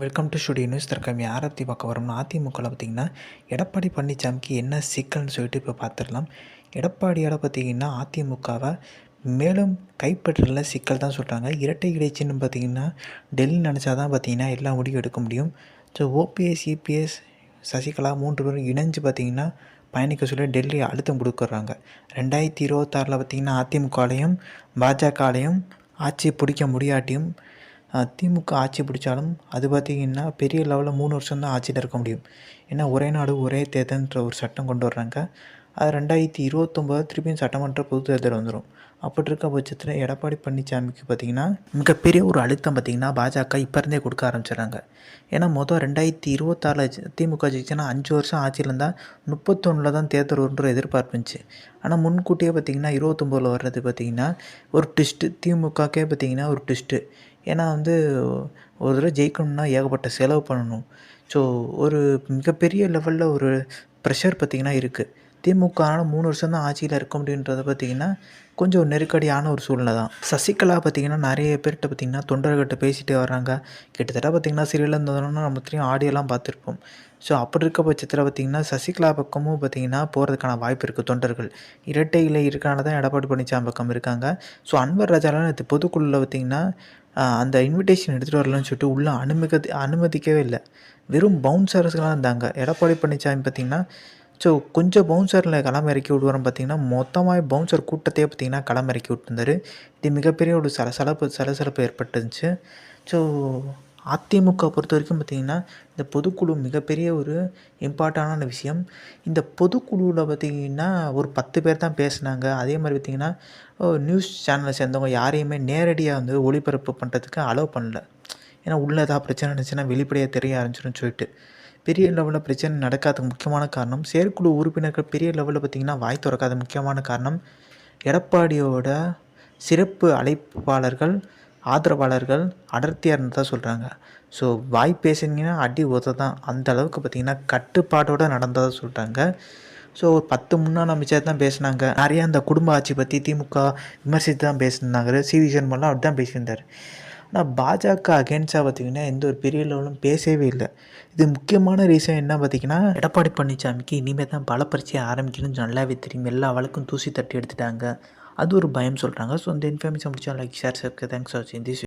Welcome to studio news தற்கம் யாரை பற்றி பார்க்க வரோம்னா அதிமுகவில் பார்த்திங்கன்னா எடப்பாடி பழனிசாமிக்கு என்ன சிக்கல்னு சொல்லிட்டு இப்போ பார்த்துடலாம். எடப்பாடியால் பார்த்திங்கன்னா அதிமுகவை மேலும் கைப்பற்றல சிக்கல் தான் சொல்கிறாங்க இரட்டை இடைச்சின்னு பார்த்திங்கன்னா டெல்லி நினச்சா தான் பார்த்திங்கன்னா எல்லா முடிவும் எடுக்க முடியும். ஸோ ஓபிஎஸ் இபிஎஸ் சசிகலா மூன்று பேரும் இணைஞ்சு பார்த்திங்கன்னா பயணிக்க சொல்லி டெல்லி அழுத்தம் கொடுக்குறாங்க. ரெண்டாயிரத்தி இருபத்தாறில் பார்த்திங்கன்னா அதிமுகலையும் பாஜகலையும் ஆட்சி பிடிக்க முடியாட்டியும் திமுக ஆட்சி பிடிச்சாலும் அது பார்த்திங்கன்னா பெரிய லெவலில் மூணு வருஷம் தான் ஆட்சியில் இருக்க முடியும். ஏன்னா ஒரே நாடு ஒரே தேர்தல்ன்ற ஒரு சட்டம் கொண்டு வர்றாங்க. அது ரெண்டாயிரத்தி இருபத்தொம்போது திருப்பியும் சட்டமன்ற பொது தேர்தல் வந்துடும் அப்படி இருக்க பட்சத்தில் எடப்பாடி பழனிசாமிக்கு பார்த்திங்கன்னா மிகப்பெரிய ஒரு அழுத்தம் பார்த்திங்கன்னா பாஜக இப்போ இருந்தே கொடுக்க ஆரம்பிச்சிடுறாங்க. ஏன்னா மொதல் ரெண்டாயிரத்தி இருபத்தாறில் திமுக ஜெயிச்சுன்னா அஞ்சு வருஷம் ஆட்சியில் இருந்தால் முப்பத்தொன்னில் தான் தேர்தல் வருன்ற இருந்துச்சு. ஆனால் முன்கூட்டியே பார்த்திங்கன்னா இருபத்தொம்போதில் வர்றது பார்த்திங்கன்னா ஒரு ட்விஸ்ட்டு திமுகக்கே பார்த்திங்கன்னா ஒரு ட்விஸ்ட்டு ஏன்னா வந்து ஒரு தடவை ஜெயிக்கணும்னா ஏகப்பட்ட செலவு பண்ணணும். ஸோ ஒரு மிகப்பெரிய லெவலில் ஒரு ப்ரெஷர் பார்த்திங்கன்னா இருக்குது திமுகனால் மூணு வருஷம் தான் ஆட்சியில் இருக்க அப்படின்றத பார்த்திங்கன்னா கொஞ்சம் நெருக்கடியான ஒரு சூழ்நிலை தான். சசிகலா பார்த்திங்கன்னா நிறைய பேர்கிட்ட பார்த்திங்கன்னா தொண்டர்கிட்ட பேசிகிட்டே வர்றாங்க. கிட்டத்தட்ட பார்த்திங்கன்னா சீரியல் இருந்ததுன்னா நம்ம தெரியும் ஆடியோலாம் பார்த்துருப்போம். ஸோ அப்படி இருக்க பட்சத்தில் பார்த்திங்கன்னா சசிகலா பக்கமும் பார்த்திங்கன்னா போகிறதுக்கான வாய்ப்பு இருக்குது தொண்டர்கள். இரட்டை இலை இருக்கனால தான் எடப்பாடி பழனிசாமி பக்கம் இருக்காங்க. ஸோ அன்வர் ராஜாலாம் நேற்று பொதுக்குழுவில் பார்த்திங்கன்னா அந்த இன்விடேஷன் எடுத்துகிட்டு வரலன்னு சொல்லிட்டு உள்ளே அனுமதி அனுமதிக்கவே இல்லை. வெறும் பவுன்சர்ஸ்லாம் இருந்தாங்க. எடப்பாடி பழனிசாமி பார்த்திங்கன்னா ஸோ கொஞ்சம் பவுன்சரில் களம் இறக்கி விடுவாரம் பார்த்திங்கன்னா மொத்தமாக பவுன்சர் கூட்டத்தையே பார்த்திங்கன்னா களம் இறக்கி விட்டுருந்தாரு. இது மிகப்பெரிய ஒரு சலசலப்பு சலசலப்பு ஏற்பட்டுருந்துச்சு. ஸோ அதிமுக பொறுத்த வரைக்கும் பார்த்திங்கன்னா இந்த பொதுக்குழு மிகப்பெரிய ஒரு இம்பார்ட்டண்டான விஷயம். இந்த பொதுக்குழுவில் பார்த்திங்கன்னா ஒரு பத்து பேர் தான் பேசுனாங்க. அதே மாதிரி பார்த்திங்கன்னா நியூஸ் சேனலை சேர்ந்தவங்க யாரையுமே நேரடியாக வந்து ஒளிபரப்பு பண்ணுறதுக்கு அலோவ் பண்ணல. ஏன்னா உள்ளே ஏதாவது பிரச்சனை இருந்துச்சுன்னா வெளிப்படையாக தெரிய ஆரம்பிச்சிடும் சொல்லிட்டு. பெரிய லெவலில் பிரச்சனை நடக்காததுக்கு முக்கியமான காரணம் செயற்குழு உறுப்பினர்கள் பெரிய லெவலில் பார்த்திங்கன்னா வாய் திறக்காத முக்கியமான காரணம் எடப்பாடியோட சிறப்பு அழைப்பாளர்கள் ஆதரவாளர்கள் அடர்த்தியாக இருந்ததாக சொல்கிறாங்க ஸோ வாய் பேசுனீங்கன்னா அடி உத தான் அந்த அளவுக்கு பார்த்திங்கன்னா கட்டுப்பாட்டோடு நடந்ததாக சொல்கிறாங்க ஸோ ஒரு பத்து முன்னாள் அமைச்சர் தான் பேசினாங்க. நிறையா அந்த குடும்ப ஆட்சி பற்றி திமுக விமர்சித்து தான் பேசியிருந்தாங்க சி வி அப்படி தான் பேசியிருந்தார். ஆனால் பாஜக அகேன்ஸ்டாக பார்த்திங்கன்னா எந்த ஒரு பெரிய லெவலும் பேசவே இல்லை. இது முக்கியமான ரீசன் என்ன பார்த்திங்கன்னா எடப்பாடி பழனிசாமிக்கு இனிமேல் தான் பல பரிச்சையை ஆரம்பிக்கணும்னு நல்லாவே தெரியும். எல்லா வழக்கும் தூசி தட்டி எடுத்துட்டாங்க. அது ஒரு பயம் சொல்கிறாங்க ஸோ இந்த இன்ஃபர்மேஷன் முடிச்சா லைக் ஷேர் சப்ஸ்கிரைப் தேங்க்ஸ் வாட்சிங் திஸ்